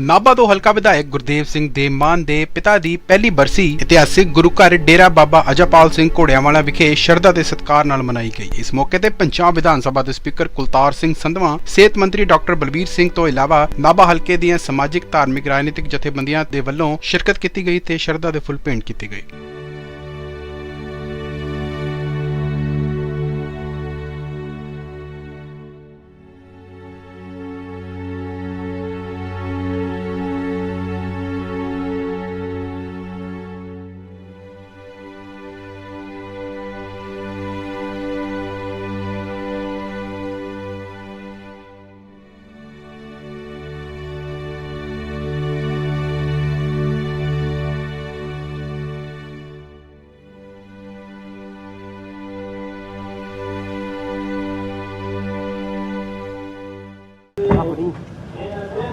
ਨਾਭਾ ਤੋਂ ਹਲਕਾ ਵਿਧਾਇਕ ਗੁਰਦੇਵ ਸਿੰਘ ਦੇਮਾਨ ਦੇ ਪਿਤਾ ਦੀ ਪਹਿਲੀ ਬਰਸੀ ਇਤਿਹਾਸਿਕ ਗੁਰੂ ਘਰ ਡੇਰਾ ਬਾਬਾ ਅਜਾਪਾਲ ਸਿੰਘ ਘੋੜਿਆਂਵਾਲਾ ਵਿਖੇ ਸ਼ਰਧਾ ਤੇ ਸਤਿਕਾਰ ਨਾਲ ਮਨਾਈ ਗਈ। ਇਸ ਮੌਕੇ ਤੇ ਪੰਜਾਬ ਵਿਧਾਨ ਸਭਾ ਦੇ ਸਪੀਕਰ ਕੁਲਤਾਰ ਸਿੰਘ ਸੰਧਵਾ, ਸਿਹਤ ਮੰਤਰੀ ਡਾਕਟਰ ਬਲਬੀਰ ਸਿੰਘ ਤੋਂ ਇਲਾਵਾ ਨਾਭਾ ਹਲਕੇ ਦੀਆਂ ਸਮਾਜਿਕ, ਧਾਰਮਿਕ, ਰਾਜਨੀਤਿਕ ਜਥੇਬੰਦੀਆਂ ਦੇ ਵੱਲੋਂ ਸ਼ਿਰਕਤ ਕੀਤੀ ਗਈ ਤੇ ਸ਼ਰਧਾ ਦੇ ਫੁੱਲ ਭੇਂਟ ਕੀਤੀ ਗਏ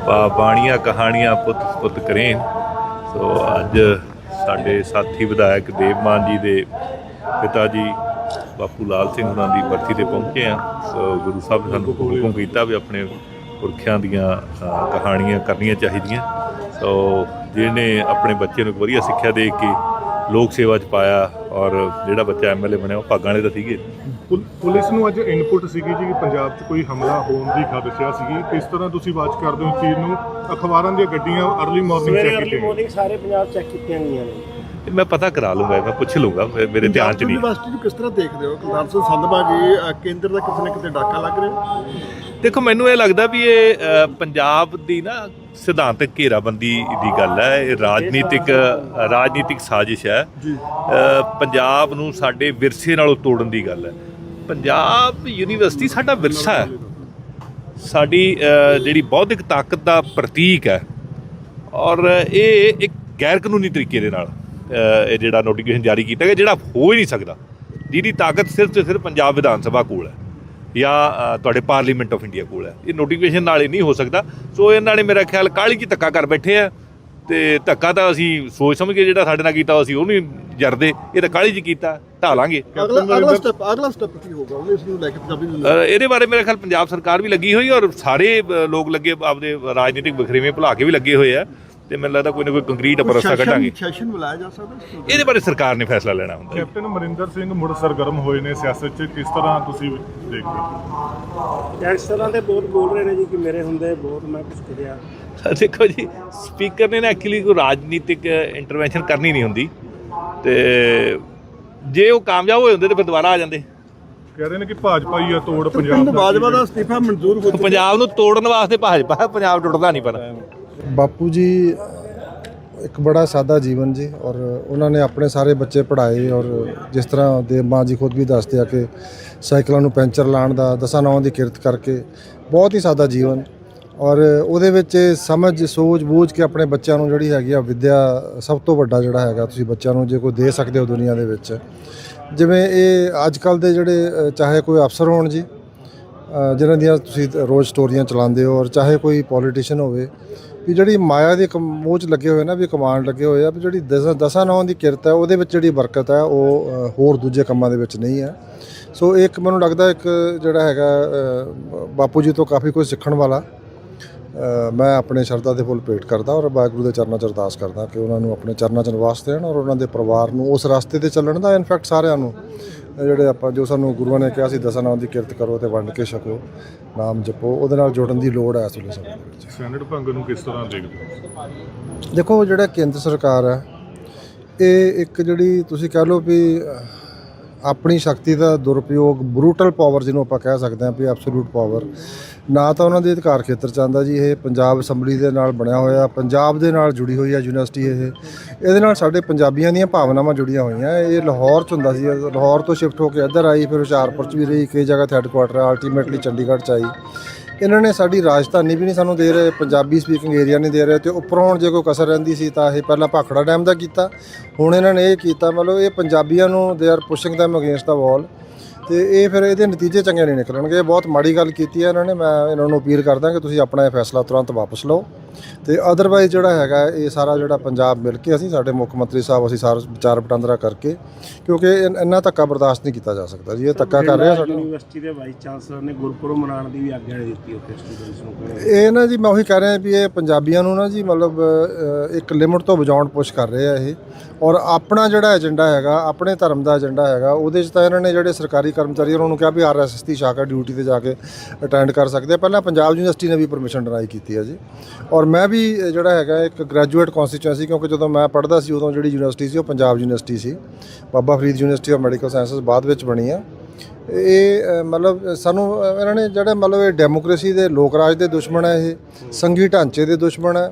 ਪਾ ਬਾਣੀਆਂ, ਕਹਾਣੀਆਂ ਪੁੱਤ ਪੁੱਤ ਕਰੇਨ। ਸੋ ਅੱਜ ਸਾਡੇ ਸਾਥੀ ਵਿਧਾਇਕ ਦੇਵਮਾਨ ਜੀ ਦੇ ਪਿਤਾ ਜੀ ਬਾਪੂ ਲਾਲ ਸਿੰਘ ਉਹਨਾਂ ਦੀ ਬਰਸੀ ਤੇ ਪਹੁੰਚੇ ਆ। ਸੋ ਗੁਰੂ ਸਾਹਿਬ ਨੇ ਸਾਨੂੰ ਹੁਕਮ ਕੀਤਾ ਵੀ ਆਪਣੇ ਪੁਰਖਿਆਂ ਦੀਆਂ ਕਹਾਣੀਆਂ ਕਰਨੀਆਂ ਚਾਹੀਦੀਆਂ। ਸੋ ਜਿਹਨੇ ਆਪਣੇ ਬੱਚੇ ਨੂੰ ਵਧੀਆ ਸਿੱਖਿਆ ਦੇ ਕੇ ਲੋਕ ਸੇਵਾ 'ਚ ਪਾਇਆ ਔਰ ਜਿਹੜਾ ਬੱਚਾ ਐਮਐਲਏ ਬਣਿਆ ਉਹ ਭਾਗਾਂ ਵਾਲੇ ਤਾਂ ਸੀਗੇ। ਪੁਲ- ਪੁਲਿਸ ਨੂੰ ਅੱਜ ਇਨਪੁਟ ਸੀਗੀ ਜੀ ਕਿ ਪੰਜਾਬ 'ਚ ਕੋਈ ਹਮਲਾ ਹੋਣ ਦੀ ਖਦਸ਼ਾ ਸੀਗੀ। ਕਿਸ ਤਰ੍ਹਾਂ ਤੁਸੀਂ ਵਾਚ ਕਰਦੇ ਹੋ ਇਸ ਚੀਜ਼ ਨੂੰ? ਅਖਬਾਰਾਂ ਦੀਆਂ ਗੱਡੀਆਂ ਅਰਲੀ ਮਾਰਨਿੰਗ ਸਵੇਰੇ ਚੈੱਕ ਅਰਲੀ ਕੀਤੀਆਂ ਮਾਰਨਿੰਗ ਸਾਰੇ ਪੰਜਾਬ ਚੈੱਕ ਕੀਤੀਆਂ ਗਈਆਂ ਨੇ। ਮੈਂ ਪਤਾ ਕਰਾ ਲੂੰਗਾ ਮੈਂ ਪੁੱਛ ਲੂੰਗਾ ਮੇਰੇ ਧਿਆਨ 'ਚ ਨਹੀਂ। ਯੂਨੀਵਰਸਿਟੀ ਨੂੰ ਕਿਸ ਤਰ੍ਹਾਂ ਦੇਖਦੇ ਹੋ? ਕੁਲਤਾਰ ਸਿੰਘ ਸੰਧਵਾ ਜੀ ਕੇਂਦਰ ਦਾ ਕਿਸੇ ਨਾ ਕਿਤੇ ਡਾਕਾ ਲੱਗ ਰਿਹਾ? ਦੇਖੋ ਮੈਨੂੰ ਇਹ ਲੱਗਦਾ ਵੀ ਇਹ ਪੰਜਾਬ ਦੀ ਨਾ ਸਿਧਾਂਤਕ ਘੇਰਾਬੰਦੀ ਦੀ ਗੱਲ ਹੈ ਇਹ ਰਾਜਨੀਤਿਕ ਰਾਜਨੀਤਿਕ ਸਾਜ਼ਿਸ਼ ਹੈ। ਪੰਜਾਬ ਨੂੰ ਸਾਡੇ ਵਿਰਸੇ ਨਾਲੋਂ ਤੋੜਨ ਦੀ ਗੱਲ ਹੈ। ਪੰਜਾਬ ਯੂਨੀਵਰਸਿਟੀ ਸਾਡਾ ਵਿਰਸਾ ਹੈ। ਸਾਡੀ ਜਿਹੜੀ ਬੌਧਿਕ ਤਾਕਤ ਦਾ ਪ੍ਰਤੀਕ ਹੈ। ਔਰ ਇਹ ਇੱਕ ਗੈਰ ਕਾਨੂੰਨੀ ਤਰੀਕੇ ਦੇ ਨਾਲ ਇਹ ਜਿਹੜਾ ਨੋਟੀਫਿਕੇਸ਼ਨ ਜਾਰੀ ਕੀਤਾ ਗਿਆ ਜਿਹੜਾ ਹੋ ਹੀ ਨਹੀਂ ਸਕਦਾ। ਜਿਹਦੀ ਤਾਕਤ ਸਿਰਫ ਤੇ ਸਿਰਫ ਪੰਜਾਬ ਵਿਧਾਨ ਸਭਾ ਕੋਲ ਹੈ ਜਾਂ ਤੁਹਾਡੇ ਪਾਰਲੀਮੈਂਟ ਆਫ ਇੰਡੀਆ ਕੋਲ ਹੈ। ਇਹ ਨੋਟੀਫਿਕੇਸ਼ਨ ਨਾਲ ਇਹ ਨਹੀਂ ਹੋ ਸਕਦਾ। ਸੋ ਇਹਨਾਂ ਨੇ ਮੇਰਾ ਖਿਆਲ ਕਾਲੀ ਕੀ ਧੱਕਾ ਕਰ ਬੈਠੇ ਆ ਤੇ ਧੱਕਾ ਤਾਂ ਅਸੀਂ ਸੋਚ ਸਮਝ ਕੇ ਜਿਹੜਾ ਸਾਡੇ ਨਾਲ ਕੀਤਾ ਅਸੀਂ ਉਹ ਨਹੀਂ ਜਰਦੇ। ਇਹ ਤਾਂ ਕਾਲੀ ਜੀ ਕੀਤਾ ਢਾਹ ਲਾਂਗੇ ਅਗਲਾ ਅਗਲਾ ਸਟੈਪ ਅਗਲਾ ਸਟੈਪ ਕੀ ਹੋਗਾ ਉਹਨੇ ਇਸ ਨੂੰ ਲੈ ਕੇ ਪੰਜਾਬੀ ਇਹਦੇ ਬਾਰੇ ਮੇਰੇ ਖਿਆਲ ਪੰਜਾਬ ਸਰਕਾਰ ਵੀ ਲੱਗੀ ਹੋਈ ਔਰ ਸਾਰੇ ਲੋਕ ਲੱਗੇ ਆਪਦੇ ਰਾਜਨੀਤਿਕ ਵਖਰੇਵੇਂ ਭੁਲਾ ਕੇ ਵੀ ਲੱਗੇ ਹੋਏ ਆ। ਤੇ ਮੈਨੂੰ ਲੱਗਦਾ ਕੋਈ ਨਾ ਕੋਈ ਕੰਕਰੀਟ ਅਪਰਸਾ ਕੱਢਾਂਗੇ। ਸੈਸ਼ਨ ਬੁਲਾਇਆ ਜਾ ਸਕਦਾ ਇਸ? ਇਹਦੇ ਬਾਰੇ ਸਰਕਾਰ ਨੇ ਫੈਸਲਾ ਲੈਣਾ ਹੁੰਦਾ ਕੈਪਟਨ ਅਮਰਿੰਦਰ ਸਿੰਘ ਮੁੜ ਸਰਗਰਮ ਹੋਏ ਨੇ ਸਿਆਸਤ 'ਚ। ਕਿਸ ਤਰ੍ਹਾਂ ਤੁਸੀਂ ਦੇਖਦੇ ਹੋ? ਗੈਂਗਸਟਰਾਂ ਦੇ ਬਹੁਤ ਬੋਲ ਰਹੇ ਨੇ ਜੀ ਕਿ ਮੇਰੇ ਹੁੰਦੇ ਬਹੁਤ ਮੈਂ ਕੁਝ ਕਰਿਆ ਦੇਖੋ ਜੀ ਸਪੀਕਰ ਨੇ ਨਾ ਐਕਚੁਅਲੀ ਕੋਈ ਰਾਜਨੀਤਿਕ ਇੰਟਰਵੈਂਸ਼ਨ ਕਰਨੀ ਨਹੀਂ ਹੁੰਦੀ। ਤੇ ਜੇ ਉਹ ਕਾਮਯਾਬ ਹੋਏ ਹੁੰਦੇ ਤੇ ਫਿਰ ਦੁਬਾਰਾ ਆ ਜਾਂਦੇ। ਕਹਿ ਰਹੇ ਨੇ ਕਿ ਭਾਜਪਾ ਹੀ ਆ ਤੋੜ ਪੰਜਾਬ ਦਾ। ਬਾਜਵਾ ਦਾ ਅਸਤੀਫਾ ਮਨਜ਼ੂਰ ਹੋ ਚੁੱਕਾ ਪੰਜਾਬ ਨੂੰ ਤੋੜਨ ਵਾਸਤੇ ਭਾਜਪਾ ਪੰਜਾਬ ਟੁੱਟਦਾ ਨਹੀਂ ਪਰ। ਬਾਪੂ ਜੀ ਇੱਕ ਬੜਾ ਸਾਦਾ ਜੀਵਨ ਜੀ ਔਰ ਉਹਨਾਂ ਨੇ ਆਪਣੇ ਸਾਰੇ ਬੱਚੇ ਪੜ੍ਹਾਏ ਔਰ ਜਿਸ ਤਰ੍ਹਾਂ ਦੇ ਮਾਂ ਜੀ ਖੁਦ ਵੀ ਦੱਸਦੇ ਆ ਕਿ ਸਾਈਕਲਾਂ ਨੂੰ ਪੈਂਚਰ ਲਾਉਣ ਦਾ ਦਸਾਂ ਨੌਂ ਦੀ ਕਿਰਤ ਕਰਕੇ ਬਹੁਤ ਹੀ ਸਾਦਾ ਜੀਵਨ ਔਰ ਉਹਦੇ ਵਿੱਚ ਸਮਝ ਸੋਚ ਬੂਝ ਕੇ ਆਪਣੇ ਬੱਚਿਆਂ ਨੂੰ ਜਿਹੜੀ ਹੈਗੀ ਆ ਵਿੱਦਿਆ ਸਭ ਤੋਂ ਵੱਡਾ ਜਿਹੜਾ ਹੈਗਾ ਤੁਸੀਂ ਬੱਚਿਆਂ ਨੂੰ ਜੇ ਕੋਈ ਦੇ ਸਕਦੇ ਹੋ ਦੁਨੀਆ ਦੇ ਵਿੱਚ। ਜਿਵੇਂ ਇਹ ਅੱਜ ਕੱਲ ਦੇ ਜਿਹੜੇ ਚਾਹੇ ਕੋਈ ਅਫਸਰ ਹੋਣ ਜੀ ਅ, ਜਿਨ੍ਹਾਂ ਦੀਆਂ ਤੁਸੀਂ ਰੋਜ਼ ਸਟੋਰੀਆਂ ਚਲਾਉਂਦੇ ਹੋ ਔਰ ਚਾਹੇ ਕੋਈ ਪੋਲੀਟੀਸ਼ੀਅਨ ਹੋਵੇ ਵੀ ਜਿਹੜੀ ਮਾਇਆ ਦੀ ਕਮ- ਮੋਹ 'ਚ ਲੱਗੇ ਹੋਏ ਨਾ, ਵੀ ਕਮਾਂਡ ਲੱਗੇ ਹੋਏ ਆ, ਵੀ ਜਿਹੜੀ ਦਸਾਂ ਦਸਾਂ ਨੌਂ ਦੀ ਕਿਰਤ ਹੈ, ਉਹਦੇ ਵਿੱਚ ਜਿਹੜੀ ਬਰਕਤ ਹੈ, ਉਹ ਹੋਰ ਦੂਜੇ ਕੰਮਾਂ ਦੇ ਵਿੱਚ ਨਹੀਂ ਹੈ। ਸੋ ਇੱਕ ਮੈਨੂੰ ਲੱਗਦਾ ਇੱਕ ਜਿਹੜਾ ਹੈਗਾ ਬਾਪੂ ਜੀ ਤੋਂ ਕਾਫੀ ਕੁਝ ਸਿੱਖਣ ਵਾਲਾ ਮੈਂ ਆਪਣੇ ਸ਼ਰਧਾ ਦੇ ਫੁੱਲ ਭੇਟ ਕਰਦਾ ਔਰ ਵਾਹਿਗੁਰੂ ਦੇ ਚਰਨਾਂ 'ਚ ਅਰਦਾਸ ਕਰਦਾ ਕਿ ਉਹਨਾਂ ਨੂੰ ਆਪਣੇ ਚਰਨਾਂ 'ਚ ਨਿਵਾਸ ਦੇਣ ਔਰ ਉਹਨਾਂ ਦੇ ਪਰਿਵਾਰ ਨੂੰ ਉਸ ਰਸਤੇ ਤੇ ਚੱਲਣ ਦਾ ਇਨਫੈਕਟ ਸਾਰਿਆਂ ਨੂੰ ਜਿਹੜੇ ਆਪਾਂ ਜੋ ਸਾਨੂੰ ਗੁਰੂਆਂ ਨੇ ਕਿਹਾ ਸੀ ਦਸਾਂ ਨਾਮ ਦੀ ਕਿਰਤ ਕਰੋ ਤੇ ਵੰਡ ਕੇ ਛਕੋ ਨਾਮ ਜਪੋ ਉਹਦੇ ਨਾਲ ਜੁੜਨ ਦੀ ਲੋੜ ਹੈ ਇਸ ਵੇਲੇ ਸਮੇਂ ਦੇ ਵਿੱਚ ਸੈਨੇਟ ਭੰਗ ਨੂੰ ਕਿਸ ਤਰ੍ਹਾਂ ਦੇਖਦੇ ਹੋ? ਦੇਖੋ ਜਿਹੜਾ ਕੇਂਦਰ ਸਰਕਾਰ ਹੈ ਇਹ ਇੱਕ ਜਿਹੜੀ ਤੁਸੀਂ ਕਹਿ ਲਓ ਵੀ ਆਪਣੀ ਸ਼ਕਤੀ ਦਾ ਦੁਰਉਪਯੋਗ ਬਰੂਟਲ ਪਾਵਰ ਜਿਹਨੂੰ ਆਪਾਂ ਕਹਿ ਸਕਦੇ ਹਾਂ ਵੀ ਐਬਸੋਲੂਟ ਪਾਵਰ ਨਾ ਤਾਂ ਉਹਨਾਂ ਦੇ ਅਧਿਕਾਰ ਖੇਤਰ ਚ ਆਉਂਦਾ ਜੀ, ਇਹ ਪੰਜਾਬ ਅਸੈਂਬਲੀ ਦੇ ਨਾਲ ਬਣਿਆ ਹੋਇਆ, ਪੰਜਾਬ ਦੇ ਨਾਲ ਜੁੜੀ ਹੋਈ ਹੈ ਯੂਨੀਵਰਸਿਟੀ ਇਹ। ਇਹਦੇ ਨਾਲ ਸਾਡੇ ਪੰਜਾਬੀਆਂ ਦੀਆਂ ਭਾਵਨਾਵਾਂ ਜੁੜੀਆਂ ਹੋਈਆਂ। ਇਹ ਲਾਹੌਰ ਚ ਹੁੰਦਾ ਸੀ, ਲਾਹੌਰ ਤੋਂ ਸ਼ਿਫਟ ਹੋ ਕੇ ਇੱਧਰ ਆਈ, ਫਿਰ ਹੁਸ਼ਿਆਰਪੁਰ ਚ ਵੀ ਰਹੀ, ਕਈ ਜਗ੍ਹਾ ਤੇ ਹੈੱਡਕੁਆਟਰ ਹੈ ਅਲਟੀਮੇਟਲੀ ਚੰਡੀਗੜ੍ਹ ਚ ਆਈ। ਇਹਨਾਂ ਨੇ ਸਾਡੀ ਰਾਜਧਾਨੀ ਵੀ ਨਹੀਂ ਸਾਨੂੰ ਦੇ ਰਹੇ, ਪੰਜਾਬੀ ਸਪੀਕਿੰਗ ਏਰੀਆ ਨਹੀਂ ਦੇ ਰਹੇ ਤੇ ਉੱਪਰੋਂ ਹੁਣ ਜੇ ਕੋਈ ਕਸਰ ਰਹਿੰਦੀ ਸੀ ਤਾਂ ਇਹ ਪਹਿਲਾਂ ਭਾਖੜਾ ਡੈਮ ਦਾ ਕੀਤਾ। ਹੁਣ ਇਹਨਾਂ ਨੇ ਇਹ ਕੀਤਾ, ਮਤਲਬ ਇਹ ਪੰਜਾਬੀਆਂ ਨੂੰ they are pushing them against the wall ਤੇ ਇਹ ਫਿਰ ਇਹਦੇ ਨਤੀਜੇ ਚੰਗੇ ਨਹੀਂ ਨਿਕਲਣਗੇ। ਇਹ ਬਹੁਤ ਮਾੜੀ ਗੱਲ ਕੀਤੀ ਹੈ ਇਹਨਾਂ ਨੇ। ਮੈਂ ਇਹਨਾਂ ਨੂੰ ਅਪੀਲ ਕਰਦਾ ਕਿ ਤੁਸੀਂ ਆਪਣਾ ਇਹ ਫੈਸਲਾ ਤੁਰੰਤ ਵਾਪਸ ਲਓ। ਤੇ ਅਦਰਵਾਈਜ਼ ਜਿਹੜਾ ਹੈਗਾ ਇਹ ਸਾਰਾ ਜਿਹੜਾ ਪੰਜਾਬ ਮਿਲ ਕੇ ਅਸੀਂ ਸਾਡੇ ਮੁੱਖ ਮੰਤਰੀ ਸਾਹਿਬ ਅਸੀਂ ਸਾਰਾ ਵਿਚਾਰ ਵਟਾਂਦਰਾ ਕਰਕੇ ਕਿਉਂਕਿ ਇਨ- ਇੰਨਾ ਧੱਕਾ ਬਰਦਾਸ਼ਤ ਨਹੀਂ ਕੀਤਾ ਜਾ ਸਕਦਾ ਜੀ ਇਹ ਧੱਕਾ ਕਰ ਰਿਹਾ ਸਾਡਾ। ਯੂਨੀਵਰਸਿਟੀ ਦੇ ਵਾਈਸ ਚਾਂਸਲਰ ਨੇ ਗੁਰਪੁਰਬ ਮਨਾਉਣ ਦੀ ਵੀ ਆਗਿਆ ਦਿੱਤੀ ਉੱਥੇ ਸਟੂਡੈਂਟਸ ਨੂੰ ਇਹ ਨਾ ਜੀ ਮੈਂ ਉਹੀ ਕਹਿ ਰਿਹਾ ਵੀ ਇਹ ਪੰਜਾਬੀਆਂ ਨੂੰ ਨਾ ਜੀ ਮਤਲਬ ਅ, ਇੱਕ ਲਿਮਟ ਤੋਂ ਵਜਾਉਣ ਪੁਸ਼ ਕਰ ਰਹੇ ਆ ਇਹ। ਔਰ ਆਪਣਾ ਜਿਹੜਾ ਏਜੰਡਾ ਹੈਗਾ ਆਪਣੇ ਧਰਮ ਦਾ ਏਜੰਡਾ ਹੈਗਾ ਉਹਦੇ 'ਚ ਤਾਂ ਇਹਨਾਂ ਨੇ ਜਿਹੜੇ ਸਰਕਾਰੀ ਕਰਮਚਾਰੀ ਉਹਨਾਂ ਨੂੰ ਕਿਹਾ ਵੀ ਆਰਐਸਐਸ ਦੀ ਸ਼ਾਖਾ ਡਿਊਟੀ ਤੇ ਜਾ ਕੇ ਅਟੈਂਡ ਕਰ ਸਕਦੇ ਆ। ਪਹਿਲਾਂ ਪੰਜਾਬ ਯੂਨੀਵਰਸਿਟੀ ਨੇ ਵੀ ਪਰਮਿਸ਼ਨ ਡਿਨਾਈ ਕੀਤੀ ਹੈ ਜੀ। ਔਰ ਮੈਂ ਵੀ ਜਿਹੜਾ ਹੈਗਾ, ਇੱਕ ਗ੍ਰੈਜੂਏਟ ਕਨਸਟੀਚੁਐਂਸੀ ਕਿਉਂਕਿ ਜਦੋਂ ਮੈਂ ਪੜ੍ਹਦਾ ਸੀ, ਉਦੋਂ ਜਿਹੜੀ ਯੂਨੀਵਰਸਿਟੀ ਸੀ, ਉਹ Punjab university C. Baba Farid university of medical sciences ਬਾਅਦ ਵਿੱਚ ਬਣੀ ਆ। ਇਹ ਮਤਲਬ, ਸਾਨੂੰ ਇਹਨਾਂ ਨੇ ਜਿਹੜਾ ਮਤਲਬ ਇਹ ਡੈਮੋਕ੍ਰੇਸੀ ਦੇ ਲੋਕ ਰਾਜ ਦੇ ਦੁਸ਼ਮਣ ਹੈ ਇਹ, ਸੰਘੀ ਢਾਂਚੇ ਦੇ ਦੁਸ਼ਮਣ ਹੈ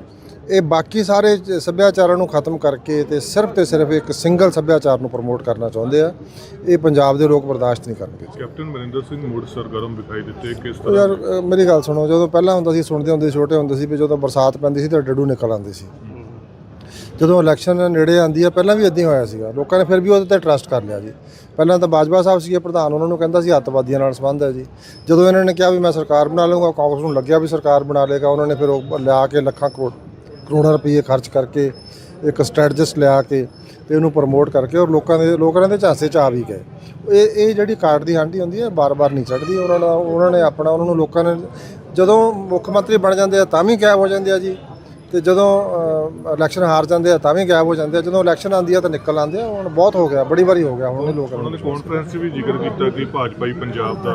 ਇਹ ਬਾਕੀ ਸਾਰੇ ਸੱਭਿਆਚਾਰਾਂ ਨੂੰ ਖਤਮ ਕਰਕੇ ਤੇ ਸਿਰਫ ਤੇ ਸਿਰਫ ਇੱਕ ਸਿੰਗਲ ਸੱਭਿਆਚਾਰ ਨੂੰ ਪ੍ਰਮੋਟ ਕਰਨਾ ਚਾਹੁੰਦੇ ਆ ਇਹ ਪੰਜਾਬ ਦੇ ਲੋਕ ਬਰਦਾਸ਼ਤ ਨਹੀਂ ਕਰਨਗੇ। ਕੈਪਟਨ ਮਨਿੰਦਰ ਸਿੰਘ ਮੁੜ ਸਰਗਰਮ ਦਿਖਾਈ ਦਿੱਤੇ ਕਿਸ ਉਹ ਯਾਰ ਮੇਰੀ ਗੱਲ ਸੁਣੋ ਜਦੋਂ ਪਹਿਲਾਂ ਹੁੰਦਾ ਸੀ ਸੁਣਦੇ ਹੁੰਦੇ ਛੋਟੇ ਹੁੰਦੇ ਸੀ ਵੀ ਜਦੋਂ ਬਰਸਾਤ ਪੈਂਦੀ ਸੀ ਤਾਂ ਡੱਡੂ ਨਿਕਲ ਆਉਂਦੇ ਸੀ। ਜਦੋਂ ਇਲੈਕਸ਼ਨ ਨੇੜੇ ਆਂਦੀ ਆ ਪਹਿਲਾਂ ਵੀ ਇਦਾਂ ਹੀ ਹੋਇਆ ਸੀਗਾ। ਲੋਕਾਂ ਨੇ ਫਿਰ ਵੀ ਉਹਦੇ ਤੇ ਟਰਸਟ ਕਰ ਲਿਆ ਜੀ। ਪਹਿਲਾਂ ਤਾਂ ਬਾਜਵਾ ਸਾਹਿਬ ਸੀਗੇ ਪ੍ਰਧਾਨ ਉਹਨਾਂ ਨੂੰ ਕਹਿੰਦਾ ਸੀ ਅੱਤਵਾਦੀਆਂ ਨਾਲ ਸੰਬੰਧ ਹੈ ਜੀ। ਜਦੋਂ ਇਹਨਾਂ ਨੇ ਕਿਹਾ ਵੀ ਮੈਂ ਸਰਕਾਰ ਬਣਾ ਲਵਾਂਗਾ ਕਾਂਗਰਸ ਨੂੰ ਲੱਗਿਆ ਵੀ ਸਰਕਾਰ ਬਣਾ ਲੇਗਾ ਉਹਨਾਂ ਨੇ ਫਿਰ ਉਹ ਲਿਆ ਕੇ ਲੱਖਾਂ ਕਰੋੜ ਕਰੋੜਾਂ ਰੁਪਏ ਖਰਚ ਕਰਕੇ ਇੱਕ ਸਟ੍ਰੈਟਜਿਸਟ ਲਿਆ ਕੇ ਤੇ ਉਹਨੂੰ ਪ੍ਰਮੋਟ ਕਰਕੇ ਔਰ ਲੋਕਾਂ ਦੇ ਲੋਕਾਂ ਦੇ ਝਾਂਸੇ ਚ ਆ ਵੀ ਗਏ। ਇਹ ਇਹ ਜਿਹੜੀ ਕਾਰਡ ਦੀ ਹਾਂਡੀ ਹੁੰਦੀ ਹੈ, ਬਾਰ-ਬਾਰ ਨਹੀਂ ਚੜ੍ਹਦੀ। ਉਹਨਾਂ ਦਾ, ਉਹਨਾਂ ਨੇ ਆਪਣਾ, ਉਹਨਾਂ ਨੂੰ ਲੋਕਾਂ ਨੇ ਜਦੋਂ ਮੁੱਖ ਮੰਤਰੀ ਬਣ ਜਾਂਦੇ ਆ ਤਾਂ ਵੀ ਗਾਇਬ ਹੋ ਜਾਂਦੇ ਆ ਜੀ। ਤੇ ਜਦੋਂ ਇਲੈਕਸ਼ਨ ਹਾਰ ਜਾਂਦੇ ਆ ਤਾਂ ਵੀ ਗਾਇਬ ਹੋ ਜਾਂਦੇ ਆ। ਜਦੋਂ ਇਲੈਕਸ਼ਨ ਆਉਂਦੀ ਆ ਤਾਂ ਨਿਕਲ ਆਉਂਦੇ ਆ। ਹੁਣ ਬਹੁਤ ਹੋ ਗਿਆ ਬੜੀ ਵਾਰੀ ਹੋ ਗਿਆ ਹੁਣ ਇਹ ਲੋਕਾਂ ਉਹਨਾਂ ਨੂੰ ਕਾਨਫਰੰਸ 'ਚ ਵੀ ਜ਼ਿਕਰ ਕੀਤਾ ਕਿ ਭਾਜਪਾ ਹੀ ਪੰਜਾਬ ਦਾ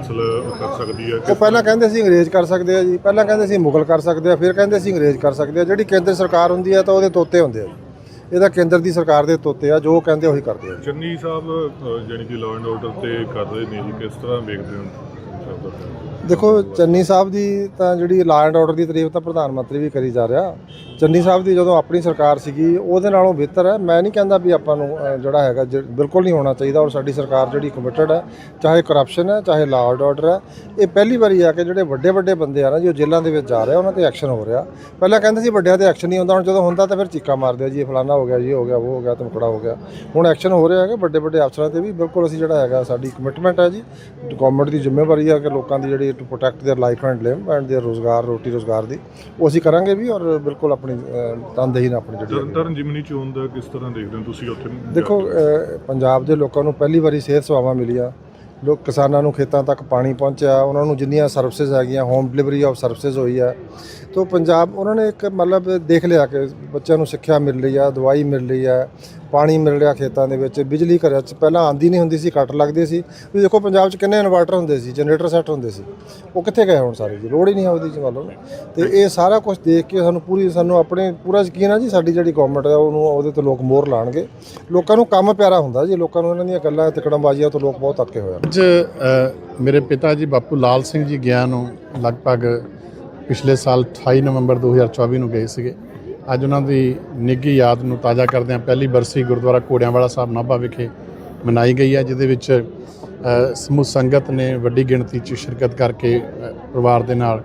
ਅਸਲ ਕਰ ਸਕਦੀ ਹੈ ਉਹ ਪਹਿਲਾਂ ਕਹਿੰਦੇ ਸੀ ਅੰਗਰੇਜ਼ ਕਰ ਸਕਦੇ ਆ ਜੀ। ਪਹਿਲਾਂ ਕਹਿੰਦੇ ਸੀ ਮੁਗਲ ਕਰ ਸਕਦੇ ਆ। ਫਿਰ ਕਹਿੰਦੇ ਸੀ ਅੰਗਰੇਜ਼ ਕਰ ਸਕਦੇ ਆ। ਜਿਹੜੀ ਕੇਂਦਰ ਸਰਕਾਰ ਹੁੰਦੀ ਆ ਤਾਂ ਉਹਦੇ ਤੋਤੇ ਹੁੰਦੇ ਆ ਇਹਦਾ ਕੇਂਦਰ ਦੀ ਸਰਕਾਰ ਦੇ ਤੋਤੇ ਆ ਜੋ ਕਹਿੰਦੇ ਉਹੀ ਕਰਦੇ ਆ। ਚੰਨੀ ਸਾਹਿਬ ਜਾਣੀ ਕਿ ਲਾਅ ਐਂਡ ਆਰਡਰ ਤੇ ਕਰ ਰਹੇ ਨੇ ਜੀ। ਕਿਸ ਤਰ੍ਹਾਂ ਵੇਖਦੇ ਹੋ? ਦੇਖੋ ਚੰਨੀ ਸਾਹਿਬ ਦੀ ਤਾਂ ਜਿਹੜੀ ਲਾਅ ਐਂਡ ਆਰਡਰ ਦੀ ਤਾਰੀਫ ਤਾਂ ਪ੍ਰਧਾਨ ਮੰਤਰੀ ਵੀ ਕਰੀ ਜਾ ਰਿਹਾ। ਚੰਨੀ ਸਾਹਿਬ ਦੀ ਜਦੋਂ ਆਪਣੀ ਸਰਕਾਰ ਸੀਗੀ ਉਹਦੇ ਨਾਲੋਂ ਬਿਹਤਰ ਹੈ। ਮੈਂ ਨਹੀਂ ਕਹਿੰਦਾ ਵੀ ਆਪਾਂ ਨੂੰ ਅ, ਜਿਹੜਾ ਹੈਗਾ ਜ- ਬਿਲਕੁਲ ਨਹੀਂ ਹੋਣਾ ਚਾਹੀਦਾ ਔਰ ਸਾਡੀ ਸਰਕਾਰ ਜਿਹੜੀ ਕਮਿਟਡ ਹੈ ਚਾਹੇ ਕਰਪਸ਼ਨ ਹੈ ਚਾਹੇ ਲਾ ਐਂਡ ਆਰਡਰ ਹੈ। ਇਹ ਪਹਿਲੀ ਵਾਰੀ ਆ ਕਿ ਜਿਹੜੇ ਵੱਡੇ ਵੱਡੇ ਬੰਦੇ ਆ ਨਾ ਜੀ ਉਹ ਜੇਲ੍ਹਾਂ ਦੇ ਵਿੱਚ ਜਾ ਰਹੇ ਆ, ਉਹਨਾਂ ਤੇ ਐਕਸ਼ਨ ਹੋ ਰਿਹਾ। ਪਹਿਲਾਂ ਕਹਿੰਦੇ ਸੀ ਵੱਡਿਆਂ ਤੇ ਐਕਸ਼ਨ ਨਹੀਂ ਹੁੰਦਾ ਹੁਣ ਜਦੋਂ ਹੁੰਦਾ ਤਾਂ ਫਿਰ ਚੀਕਾਂ ਮਾਰਦੇ ਆ ਜੀ ਇਹ ਫਲਾਨਾ ਹੋ ਗਿਆ ਜੀ ਹੋ ਗਿਆ ਉਹ ਹੋ ਗਿਆ ਧਮਕੜਾ ਹੋ ਗਿਆ। ਹੁਣ ਐਕਸ਼ਨ ਹੋ ਰਿਹਾ ਹੈਗਾ ਵੱਡੇ ਵੱਡੇ ਅਫਸਰਾਂ ਤੇ ਵੀ ਬਿਲਕੁਲ ਅਸੀਂ ਜਿਹੜਾ ਹੈਗਾ ਸਾਡੀ ਕਮਿਟਮੈਂਟ ਹੈ ਜੀ। ਗਵਰਨਮੈਂਟ ਦੀ ਜ਼ਿੰਮੇਵਾਰੀ ਆ ਕਿ ਲੋਕਾਂ ਦੀ ਜਿਹੜੀ to protect their life and limb and their ਰੋਜ਼ਗਾਰ ਰੋਟੀ ਰੋਜ਼ਗਾਰ ਦੀ ਉਹ ਅਸੀਂ ਕਰਾਂਗੇ ਵੀ ਔਰ ਬਿਲਕੁਲ ਆਪਣੀ ਅ, ਤਨਦੇਹੀ ਨਾਲ ਆਪਣੀ ਜਿਹੜੀ ਤਰਨ ਤਾਰਨ ਜਿਮਨੀ ਚੋਣ ਦਾ ਕਿਸ ਤਰ੍ਹਾਂ ਦੇਖਦੇ ਹੋ ਤੁਸੀਂ ਉੱਥੇ ਦੇਖੋ ਅ, ਪੰਜਾਬ ਦੇ ਲੋਕਾਂ ਨੂੰ ਪਹਿਲੀ ਵਾਰੀ ਸਿਹਤ ਸੇਵਾਵਾਂ ਮਿਲੀਆਂ ਲੋਕ ਕਿਸਾਨਾਂ ਨੂੰ ਖੇਤਾਂ ਤੱਕ ਪਾਣੀ ਪਹੁੰਚਿਆ ਉਹਨਾਂ ਨੂੰ ਜਿੰਨੀਆਂ ਸਰਵਿਸਿਜ਼ ਹੈਗੀਆਂ ਹੋਮ ਡਿਲੀਵਰੀ ਆਫ ਸਰਵਿਸਿਜ਼ ਹੋਈ ਹੈ ਤੋਂ ਪੰਜਾਬ ਉਹਨਾਂ ਨੇ ਇੱਕ ਮਤਲਬ ਦੇਖ ਲਿਆ ਕਿ ਬੱਚਿਆਂ ਨੂੰ ਸਿੱਖਿਆ ਮਿਲ ਰਹੀ ਆ ਦਵਾਈ ਮਿਲ ਰਹੀ ਹੈ ਪਾਣੀ ਮਿਲ ਰਿਹਾ ਖੇਤਾਂ ਦੇ ਵਿੱਚ, ਬਿਜਲੀ ਘਰਾਂ 'ਚ ਪਹਿਲਾਂ ਆਂਦੀ ਨਹੀਂ ਹੁੰਦੀ ਸੀ, ਕੱਟ ਲੱਗਦੇ ਸੀ। ਵੀ ਦੇਖੋ ਪੰਜਾਬ 'ਚ ਕਿੰਨੇ ਇਨਵਰਟਰ ਹੁੰਦੇ ਸੀ, ਜਨਰੇਟਰ ਸੈੱਟ ਹੁੰਦੇ ਸੀ। ਉਹ ਕਿੱਥੇ ਗਏ ਹੁਣ ਸਾਰੇ ਜੀ? ਲੋੜ ਹੀ ਨਹੀਂ ਆਉਂਦੀ ਜੀ ਮੰਨ ਲਓ ਤੇ ਇਹ ਸਾਰਾ ਕੁਝ ਦੇਖ ਕੇ ਸਾਨੂੰ ਪੂਰੀ, ਸਾਨੂੰ ਆਪਣੇ ਪੂਰਾ ਯਕੀਨ ਆ ਜੀ, ਸਾਡੀ ਜਿਹੜੀ ਗਵਰਨਮੈਂਟ ਆ, ਉਹਨੂੰ ਉਹਦੇ ਤੇ ਲੋਕ ਮੋਹਰ ਲਾਣਗੇ। ਲੋਕਾਂ ਨੂੰ ਕੰਮ ਪਿਆਰਾ ਹੁੰਦਾ ਜੀ, ਲੋਕਾਂ ਨੂੰ ਇਹਨਾਂ ਦੀਆਂ ਗੱਲਾਂ, ਤਿਕੜਮਬਾਜ਼ੀਆਂ ਤੋਂ ਲੋਕ ਬਹੁਤ ਅੱਕੇ ਹੋਏ ਹਨ ਅੱਜ ਮੇਰੇ ਪਿਤਾ ਜੀ ਬਾਪੂ ਲਾਲ ਸਿੰਘ ਜੀ ਗਿਆ ਨੂੰ, ਲਗਭਗ ਪਿਛਲੇ ਸਾਲ 28 ਨਵੰਬਰ 2024 ਨੂੰ ਗਏ ਸੀਗੇ। ਅੱਜ ਉਹਨਾਂ ਦੀ ਨਿੱਘੀ ਯਾਦ ਨੂੰ ਤਾਜ਼ਾ ਕਰਦਿਆਂ ਪਹਿਲੀ ਬਰਸੀ ਗੁਰਦੁਆਰਾ ਘੋੜਿਆਂਵਾਲਾ ਸਾਹਿਬ ਨਾਭਾ ਵਿਖੇ ਮਨਾਈ ਗਈ ਹੈ ਜਿਹਦੇ ਵਿੱਚ ਸਮੂਹ ਸੰਗਤ ਨੇ ਵੱਡੀ ਗਿਣਤੀ 'ਚ ਸ਼ਿਰਕਤ ਕਰਕੇ ਪਰਿਵਾਰ ਦੇ ਨਾਲ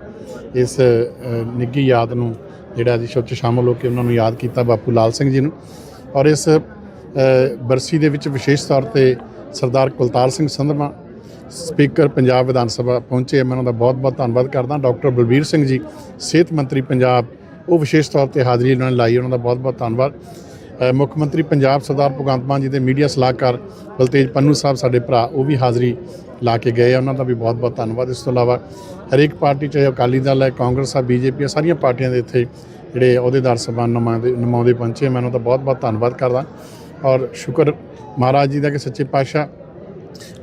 ਇਸ ਅ, ਨਿੱਘੀ ਯਾਦ ਨੂੰ ਜਿਹੜਾ ਜੀ ਸ਼ੁਭ ਸ਼ਾਮਲ ਹੋ ਕੇ ਉਹਨਾਂ ਨੂੰ ਯਾਦ ਕੀਤਾ ਬਾਪੂ ਲਾਲ ਸਿੰਘ ਜੀ ਨੂੰ। ਔਰ ਇਸ ਬਰਸੀ ਦੇ ਵਿੱਚ ਵਿਸ਼ੇਸ਼ ਤੌਰ ਤੇ ਸਰਦਾਰ ਕੁਲਤਾਰ ਸਿੰਘ ਸੰਧਵਾ ਸਪੀਕਰ ਪੰਜਾਬ ਵਿਧਾਨ ਸਭਾ ਪਹੁੰਚੇ ਮੈਂ ਉਹਨਾਂ ਦਾ ਬਹੁਤ-ਬਹੁਤ ਧੰਨਵਾਦ ਕਰਦਾ। ਡਾਕਟਰ ਬਲਬੀਰ ਸਿੰਘ ਜੀ ਸਿਹਤ ਮੰਤਰੀ ਪੰਜਾਬ ਉਹ ਵਿਸ਼ੇਸ਼ ਤੌਰ ਤੇ ਹਾਜ਼ਰੀ ਉਹਨਾਂ ਨੇ ਲਾਈ ਉਹਨਾਂ ਦਾ ਬਹੁਤ-ਬਹੁਤ ਧੰਨਵਾਦ। ਮੁੱਖ ਮੰਤਰੀ ਪੰਜਾਬ ਸਰਦਾਰ ਭਗਵੰਤ ਮਾਨ ਜੀ ਦੇ ਮੀਡੀਆ ਸਲਾਹਕਾਰ ਬਲਤੇਜ ਪੰਨੂ ਸਾਹਿਬ ਸਾਡੇ ਭਰਾ ਉਹ ਵੀ ਹਾਜ਼ਰੀ ਲਾ ਕੇ ਗਏ ਆ, ਉਹਨਾਂ ਦਾ ਵੀ ਬਹੁਤ-ਬਹੁਤ ਧੰਨਵਾਦ। ਇਸ ਤੋਂ ਇਲਾਵਾ ਹਰੇਕ ਪਾਰਟੀ ਚਾਹੇ ਅਕਾਲੀ ਦਲ ਹੈ ਕਾਂਗਰਸ ਹੈ ਬੀਜੇਪੀ ਆ ਸਾਰੀਆਂ ਪਾਰਟੀਆਂ ਦੇ ਇੱਥੇ ਜਿਹੜੇ ਅਹੁਦੇਦਾਰ ਸਭਾ ਨੁਮਾਇੰਦੇ ਨੁਮਾਇੰਦੇ ਪਹੁੰਚੇ ਮੈਂ ਉਹਨਾਂ ਦਾ ਬਹੁਤ-ਬਹੁਤ ਧੰਨਵਾਦ ਕਰਦਾ। ਔਰ ਸ਼ੁਕਰ ਮਹਾਰਾਜ ਜੀ ਦਾ ਕਿ ਸੱਚੇ ਪਾਤਸ਼ਾਹ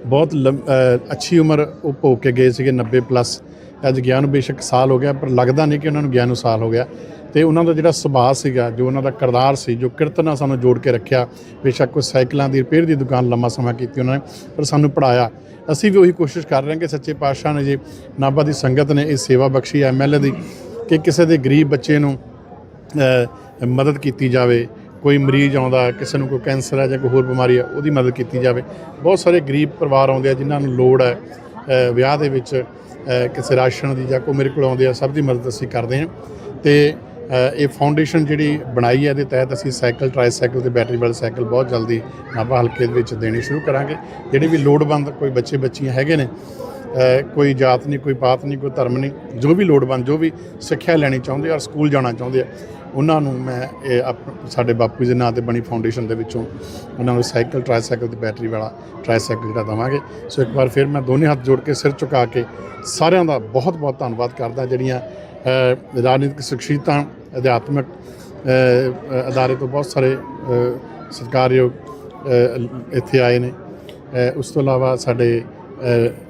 ਬਹੁਤ ਲੰਮ- ਅੱਛੀ ਉਮਰ ਉਹ ਭੋਗ ਕੇ ਗਏ ਸੀਗੇ 90 ਪਲੱਸ ਅੱਜ ਗਿਆ ਨੂੰ ਬੇਸ਼ੱਕ ਸਾਲ ਹੋ ਗਿਆ, ਪਰ ਲੱਗਦਾ ਨਹੀਂ ਕਿ ਉਹਨਾਂ ਨੂੰ ਗਿਆ ਨੂੰ ਸਾਲ ਹੋ ਗਿਆ। ਤੇ ਉਹਨਾਂ ਦਾ ਜਿਹੜਾ ਸੁਭਾਅ ਸੀਗਾ, ਜੋ ਉਹਨਾਂ ਦਾ ਕਿਰਦਾਰ ਸੀ, ਜੋ ਕਿਰਤ ਨਾਲ ਸਾਨੂੰ ਜੋੜ ਕੇ ਰੱਖਿਆ, ਬੇਸ਼ੱਕ ਕੋਈ ਸਾਈਕਲਾਂ ਦੀ ਰਿਪੇਅਰ ਦੀ ਦੁਕਾਨ ਲੰਮਾ ਸਮਾਂ ਕੀਤੀ ਉਹਨਾਂ ਨੇ, ਪਰ ਸਾਨੂੰ ਪੜਾਇਆ ਅਸੀਂ ਵੀ ਉਹੀ ਕੋਸ਼ਿਸ਼ ਕਰ ਰਹੇ ਹਾਂ ਕਿ ਸੱਚੇ ਪਾਤਸ਼ਾਹ ਨੇ ਜੀ ਨਾਭਾ ਦੀ ਸੰਗਤ ਨੇ ਇਹ ਸੇਵਾ ਬਖਸ਼ੀ ਐਮਐਲਏ ਦੀ, ਕਿ ਕਿਸੇ ਦੇ ਗਰੀਬ ਬੱਚੇ ਨੂੰ ਮਦਦ ਕੀਤੀ ਜਾਵੇ। ਕੋਈ ਮਰੀਜ਼ ਆਉਂਦਾ, ਕਿਸੇ ਨੂੰ ਕੋਈ ਕੈਂਸਰ ਹੈ ਜਾਂ ਕੋਈ ਹੋਰ ਬਿਮਾਰੀ ਹੈ, ਉਹਦੀ ਮਦਦ ਕੀਤੀ ਜਾਵੇ। ਬਹੁਤ ਸਾਰੇ ਗਰੀਬ ਪਰਿਵਾਰ ਆਉਂਦੇ ਆ, ਜਿਨ੍ਹਾਂ ਨੂੰ ਲੋੜ ਹੈ ਵਿਆਹ ਦੇ ਵਿੱਚ ਕਿਸੇ ਰਾਸ਼ਨ ਦੀ ਜਾਂ ਕੋਈ ਮੇਰੇ ਕੋਲ ਆਉਂਦੇ ਆ, ਸਭ ਦੀ ਮਦਦ ਅਸੀਂ ਕਰਦੇ ਹਾਂ। ਤੇ ਇਹ ਫਾਊਂਡੇਸ਼ਨ ਜਿਹੜੀ ਬਣਾਈ ਹੈ, ਇਹਦੇ ਤਹਿਤ ਅਸੀਂ ਸਾਈਕਲ ਟਰਾਈਸਾਈਕਲ ਤੇ ਬੈਟਰੀ ਵਾਲੇ ਸਾਈਕਲ ਬਹੁਤ ਜਲਦੀ ਨਾਭਾ ਹਲਕੇ ਦੇ ਵਿੱਚ ਦੇਣੇ ਸ਼ੁਰੂ ਕਰਾਂਗੇ। ਜਿਹੜੇ ਵੀ ਲੋੜਵੰਦ ਕੋਈ ਬੱਚੇ, ਬੱਚੀਆਂ ਹੈਗੇ ਨੇ ਕੋਈ ਜਾਤ ਨਹੀਂ, ਕੋਈ ਪਾਤ ਨਹੀਂ, ਕੋਈ ਧਰਮ ਨਹੀਂ, ਜੋ ਵੀ ਲੋੜਵੰਦ, ਜੋ ਵੀ ਸਿੱਖਿਆ ਲੈਣੀ ਚਾਹੁੰਦੇ ਔਰ ਸਕੂਲ ਜਾਣਾ ਚਾਹੁੰਦੇ ਆ ਉਹਨਾਂ ਨੂੰ ਮੈਂ ਇਹ ਆਪ- ਸਾਡੇ ਬਾਪੂ ਜੀ ਦੇ ਨਾਂ ਤੇ ਬਣੀ ਫਾਊਂਡੇਸ਼ਨ ਦੇ ਵਿੱਚੋਂ ਉਹਨਾਂ ਨੂੰ ਸਾਈਕਲ ਟ੍ਰਾਈਸਾਈਕਲ ਤੇ ਬੈਟਰੀ ਵਾਲਾ ਟ੍ਰਾਈਸਾਈਕਲ ਜਿਹੜਾ ਦਵਾਂਗੇ। ਸੋ ਇੱਕ ਵਾਰ ਫਿਰ ਮੈਂ ਦੋਨੇ ਹੱਥ ਜੋੜ ਕੇ ਸਿਰ ਝੁਕਾ ਕੇ ਸਾਰਿਆਂ ਦਾ ਬਹੁਤ ਬਹੁਤ ਧੰਨਵਾਦ ਕਰਦਾ ਜਿਹੜੀਆਂ ਰਾਜਨੀਤਿਕ ਸ਼ਖਸੀਅਤਾਂ ਅਧਿਆਤਮਿਕ ਅਦਾਰੇ ਤੋਂ ਬਹੁਤ ਸਾਰੇ ਅ, ਸਤਿਕਾਰਯੋਗ ਇੱਥੇ ਆਏ ਨੇ। ਉਸ ਤੋਂ ਇਲਾਵਾ ਸਾਡੇ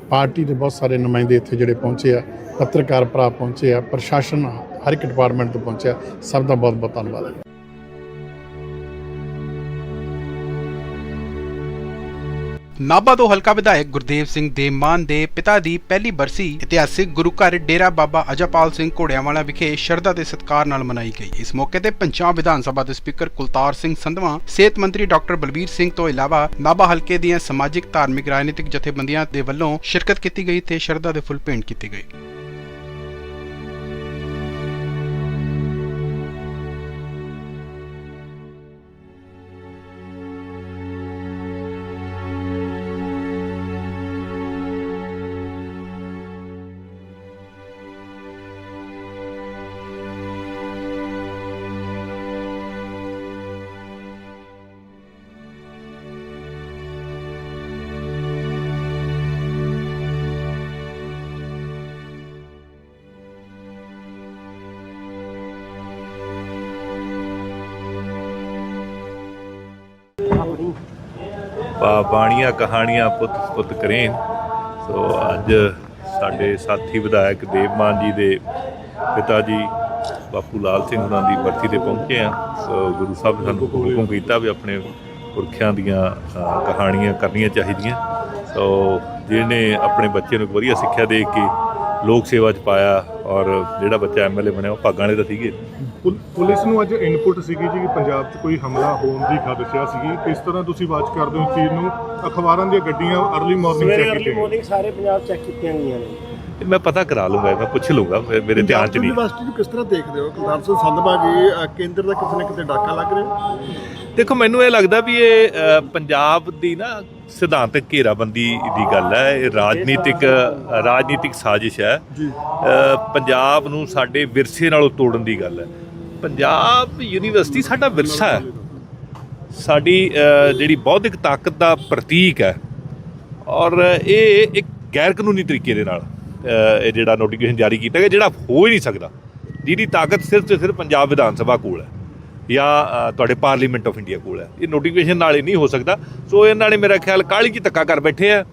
ਪਾਰਟੀ ਦੇ ਬਹੁਤ ਸਾਰੇ ਨੁਮਾਇੰਦੇ ਇੱਥੇ ਜਿਹੜੇ ਪਹੁੰਚੇ ਆ ਪੱਤਰਕਾਰ ਭਰਾ ਪਹੁੰਚੇ ਆ ਪ੍ਰਸ਼ਾਸਨ ਹਰ ਇੱਕ ਡਿਪਾਰਟਮੈਂਟ ਤੋਂ ਪਹੁੰਚਿਆ। ਸਭ ਦਾ ਬਹੁਤ ਬਹੁਤ ਧੰਨਵਾਦ ਹੈ ਨਾਭਾ ਤੋਂ ਹਲਕਾ ਵਿਧਾਇਕ ਗੁਰਦੇਵ ਸਿੰਘ ਦੇਮਾਨ ਦੇ ਪਿਤਾ ਦੀ ਪਹਿਲੀ ਬਰਸੀ ਇਤਿਹਾਸਿਕ ਗੁਰੂ ਘਰ ਡੇਰਾ ਬਾਬਾ ਅਜਪਾਲ ਸਿੰਘ ਘੋੜਿਆਂਵਾਲਾ ਵਿਖੇ ਸ਼ਰਧਾ ਤੇ ਸਤਿਕਾਰ ਨਾਲ ਮਨਾਈ ਗਈ। ਇਸ ਮੌਕੇ ਤੇ ਪੰਜਾਬ ਵਿਧਾਨ ਸਭਾ ਦੇ ਸਪੀਕਰ ਕੁਲਤਾਰ ਸਿੰਘ ਸੰਧਵਾਂ, ਸਿਹਤ ਮੰਤਰੀ ਡਾਕਟਰ ਬਲਬੀਰ ਸਿੰਘ ਤੋਂ ਇਲਾਵਾ ਨਾਭਾ ਹਲਕੇ ਦੀਆਂ ਸਮਾਜਿਕ, ਧਾਰਮਿਕ, ਰਾਜਨੀਤਿਕ ਜਥੇਬੰਦੀਆਂ ਦੇ ਵੱਲੋਂ ਸ਼ਿਰਕਤ ਕੀਤੀ ਗਈ ਤੇ ਸ਼ਰਧਾ ਦੇ ਫੁੱਲ ਭੇਂਟ ਕੀਤੇ ਗਏ ਬਾਣੀਆਂ, ਕਹਾਣੀਆਂ ਪੁੱਤ ਪੁੱਤ ਕਰੇਨ। ਸੋ ਅੱਜ ਸਾਡੇ ਸਾਥੀ ਵਿਧਾਇਕ ਦੇਵਮਾਨ ਜੀ ਦੇ ਪਿਤਾ ਜੀ ਬਾਪੂ ਲਾਲ ਸਿੰਘ ਉਹਨਾਂ ਦੀ ਬਰਸੀ ਤੇ ਪਹੁੰਚੇ ਆ। ਸੋ ਗੁਰੂ ਸਾਹਿਬ ਨੇ ਸਾਨੂੰ ਹੁਕਮ ਕੀਤਾ ਵੀ ਆਪਣੇ ਪੁਰਖਿਆਂ ਦੀਆਂ ਕਹਾਣੀਆਂ ਕਰਨੀਆਂ ਚਾਹੀਦੀਆਂ। ਸੋ ਜਿਹਨੇ ਆਪਣੇ ਬੱਚੇ ਨੂੰ ਵਧੀਆ ਸਿੱਖਿਆ ਦੇ ਕੇ ਲੋਕ ਸੇਵਾ 'ਚ ਪਾਇਆ ਔਰ ਜਿਹੜਾ ਬੱਚਾ ਐਮਐਲਏ ਬਣਿਆ ਉਹ ਭਾਗਾਂ ਵਾਲੇ ਤਾਂ ਸੀਗੇ। ਪੁਲ- ਪੁਲਿਸ ਨੂੰ ਅੱਜ ਇਨਪੁਟ ਸੀਗੀ ਜੀ ਕਿ ਪੰਜਾਬ 'ਚ ਕੋਈ ਹਮਲਾ ਹੋਣ ਦੀ ਖਦਸ਼ਾ ਸੀਗੀ। ਕਿਸ ਤਰ੍ਹਾਂ ਤੁਸੀਂ ਵਾਚ ਕਰਦੇ ਹੋ ਇਸ ਚੀਜ਼ ਨੂੰ? ਅਖਬਾਰਾਂ ਦੀਆਂ ਗੱਡੀਆਂ ਅਰਲੀ ਮਾਰਨਿੰਗ ਸਵੇਰੇ ਚੈੱਕ ਅਰਲੀ ਕੀਤੀਆਂ ਮਾਰਨਿੰਗ ਸਾਰੇ ਪੰਜਾਬ ਚੈੱਕ ਕੀਤੀਆਂ ਗਈਆਂ ਨੇ। ਇਹ ਮੈਂ ਪਤਾ ਕਰਾ ਲੂੰਗਾ ਮੈਂ ਪੁੱਛ ਲੂੰਗਾ ਮੇ- ਮੇਰੇ ਧਿਆਨ 'ਚ ਨਹੀਂ। ਯੂਨੀਵਰਸਿਟੀ ਨੂੰ ਕਿਸ ਤਰ੍ਹਾਂ ਦੇਖਦੇ ਹੋ? ਕੁਲਤਾਰ ਸਿੰਘ ਸੰਧਵਾ ਜੀ ਅ, ਕੇਂਦਰ ਦਾ ਕਿਤੇ ਨਾ ਕਿਤੇ ਡਾਕਾ ਲੱਗ ਰਿਹਾ? ਦੇਖੋ ਮੈਨੂੰ ਇਹ ਲੱਗਦਾ ਵੀ ਇਹ ਅ, ਪੰਜਾਬ ਦੀ ਨਾ ਸਿਧਾਂਤਕ ਘੇਰਾਬੰਦੀ ਦੀ ਗੱਲ ਹੈ ਇਹ ਰਾਜਨੀਤਿਕ ਰਾਜਨੀਤਿਕ ਸਾਜ਼ਿਸ਼ ਹੈ। ਪੰਜਾਬ ਨੂੰ ਸਾਡੇ ਵਿਰਸੇ ਨਾਲੋਂ ਤੋੜਨ ਦੀ ਗੱਲ ਹੈ। ਪੰਜਾਬ ਯੂਨੀਵਰਸਿਟੀ ਸਾਡਾ ਵਿਰਸਾ ਹੈ। ਸਾਡੀ ਜਿਹੜੀ ਬੌਧਿਕ ਤਾਕਤ ਦਾ ਪ੍ਰਤੀਕ ਹੈ। ਔਰ ਇਹ ਇੱਕ ਗੈਰ ਕਾਨੂੰਨੀ ਤਰੀਕੇ ਦੇ ਨਾਲ ਇਹ ਜਿਹੜਾ ਨੋਟੀਫਿਕੇਸ਼ਨ ਜਾਰੀ ਕੀਤਾ ਗਿਆ ਜਿਹੜਾ ਹੋ ਹੀ ਨਹੀਂ ਸਕਦਾ। ਜਿਹਦੀ ਤਾਕਤ ਸਿਰਫ ਤੇ ਸਿਰਫ ਪੰਜਾਬ ਵਿਧਾਨ ਸਭਾ ਕੋਲ ਹੈ। ਜਾਂ ਤੁਹਾਡੇ ਪਾਰਲੀਮੈਂਟ ਆਫ ਇੰਡੀਆ ਕੋਲ ਹੈ। ਇਹ ਨੋਟੀਫਿਕੇਸ਼ਨ ਨਾਲ ਹੀ ਨਹੀਂ ਹੋ ਸਕਦਾ। ਸੋ ਇਹਨਾਂ ਨੇ ਮੇਰਾ ਖਿਆਲ ਕਾਲੀ ਚ ਧੱਕਾ ਕਰ ਬੈਠੇ ਆ।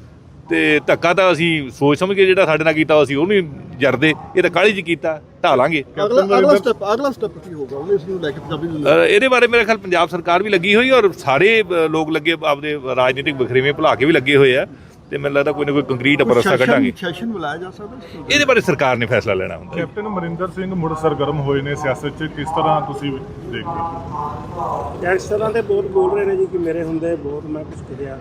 ਤੇ ਧੱਕਾ ਤਾਂ ਅਸੀਂ ਸੋਚ ਸਮਝ ਕੇ ਜਿਹੜਾ ਸਾਡੇ ਨਾਲ ਕੀਤਾ ਅਸੀਂ ਉਹ ਨਹੀਂ ਜਰਦੇ। ਇਹ ਤਾਂ ਕਾਲੀ ਚ ਕੀਤਾ। ਢਾਲਾਂਗੇ। ਅਗਲਾ ਅਗਲਾ ਸਟੈਪ ਅਗਲਾ ਸਟੈਪ ਕੀ ਹੋਗਾ ਉਹਨੇ ਇਸ ਨੂੰ ਲੈ ਕੇ ਪੰਜਾਬੀ ਇਹਦੇ ਬਾਰੇ ਮੇਰੇ ਖਿਆਲ ਪੰਜਾਬ ਸਰਕਾਰ ਵੀ ਲੱਗੀ ਹੋਈ ਔਰ ਸਾਰੇ ਲੋਕ ਲੱਗੇ ਆਪਦੇ ਰਾਜਨੀਤਿਕ ਵਖਰੇਵੇਂ ਭੁਲਾ ਕੇ ਵੀ ਲੱਗੇ ਹੋਏ ਆ। ਤੇ ਮੈਨੂੰ ਲੱਗਦਾ ਕੋਈ ਨਾ ਕੋਈ ਕੰਕਰੀਟ ਅਪਰਸਾ ਕੱਢਾਂਗੇ। ਸੈਸ਼ਨ ਬੁਲਾਇਆ ਜਾ ਸਕਦਾ? ਇਹਦੇ ਬਾਰੇ ਸਰਕਾਰ ਨੇ ਫੈਸਲਾ ਲੈਣਾ ਹੁੰਦਾ ਕੈਪਟਨ ਅਮਰਿੰਦਰ ਸਿੰਘ ਮੁੜ ਸਰਗਰਮ ਹੋਏ ਨੇ ਸਿਆਸਤ 'ਚ ਕਿਸ ਤਰ੍ਹਾਂ ਤੁਸੀਂ ਦੇਖਦੇ ਹੋ? ਗੈਂਗਸਟਰਾਂ ਤੇ ਬਹੁਤ ਬੋਲ ਰਹੇ ਨੇ ਜੀ ਕਿ ਮੇਰੇ ਹੁੰਦੇ ਬਹੁਤ ਮੈਂ ਕੁਝ ਕਰਿਆ।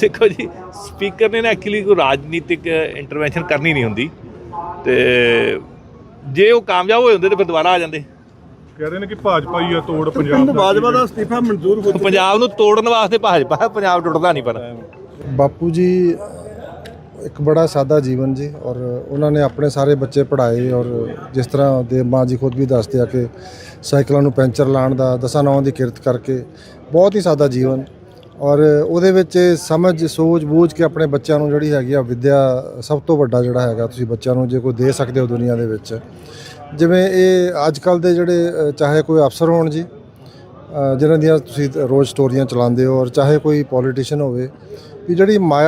ਦੇਖੋ ਜੀ ਸਪੀਕਰ ਨੇ ਨਾ ਐਕਚੁਅਲੀ ਕੋਈ ਰਾਜਨੀਤਿਕ ਇੰਟਰਵੈਂਸ਼ਨ ਕਰਨੀ ਨਹੀਂ ਹੁੰਦੀ। ਤੇ ਜੇ ਉਹ ਕਾਮਯਾਬ ਹੋਏ ਹੁੰਦੇ ਤੇ ਫਿਰ ਦੁਬਾਰਾ ਆ ਜਾਂਦੇ। ਕਹਿ ਰਹੇ ਨੇ ਕਿ ਭਾਜਪਾ ਹੀ ਆ ਤੋੜ ਪੰਜਾਬ ਦਾ। ਬਾਜਵਾ ਦਾ ਅਸਤੀਫਾ ਮਨਜ਼ੂਰ ਹੋ ਚੁੱਕਾ ਪੰਜਾਬ ਨੂੰ ਤੋੜਨ ਵਾਸਤੇ ਭਾਜਪਾ ਪੰਜਾਬ ਟੁੱਟਦਾ ਨਹੀਂ ਪਰ। ਬਾਪੂ ਜੀ ਇੱਕ ਬੜਾ ਸਾਦਾ ਜੀਵਨ ਜੀ ਔਰ ਉਹਨਾਂ ਨੇ ਆਪਣੇ ਸਾਰੇ ਬੱਚੇ ਪੜ੍ਹਾਏ ਔਰ ਜਿਸ ਤਰ੍ਹਾਂ ਦੇ ਮਾਂ ਜੀ ਖੁਦ ਵੀ ਦੱਸਦੇ ਆ ਕਿ ਸਾਈਕਲਾਂ ਨੂੰ ਪੈਂਚਰ ਲਾਉਣ ਦਾ ਦਸਾਂ ਨੌਂ ਦੀ ਕਿਰਤ ਕਰਕੇ ਬਹੁਤ ਹੀ ਸਾਦਾ ਜੀਵਨ ਔਰ ਉਹਦੇ ਵਿੱਚ ਸਮਝ ਸੋਚ ਬੂਝ ਕੇ ਆਪਣੇ ਬੱਚਿਆਂ ਨੂੰ ਜਿਹੜੀ ਹੈਗੀ ਆ ਵਿੱਦਿਆ ਸਭ ਤੋਂ ਵੱਡਾ ਜਿਹੜਾ ਹੈਗਾ ਤੁਸੀਂ ਬੱਚਿਆਂ ਨੂੰ ਜੇ ਕੋਈ ਦੇ ਸਕਦੇ ਹੋ ਦੁਨੀਆ ਦੇ ਵਿੱਚ। ਜਿਵੇਂ ਇਹ ਅੱਜ ਕੱਲ ਦੇ ਜਿਹੜੇ ਚਾਹੇ ਕੋਈ ਅਫਸਰ ਹੋਣ ਜੀ ਅ, ਜਿਨ੍ਹਾਂ ਦੀਆਂ ਤੁਸੀਂ ਰੋਜ਼ ਸਟੋਰੀਆਂ ਚਲਾਉਂਦੇ ਹੋ ਔਰ ਚਾਹੇ ਕੋਈ ਪੋਲੀਟੀਸ਼ੀਅਨ ਹੋਵੇ ਵੀ ਜਿਹੜੀ ਮਾਇਆ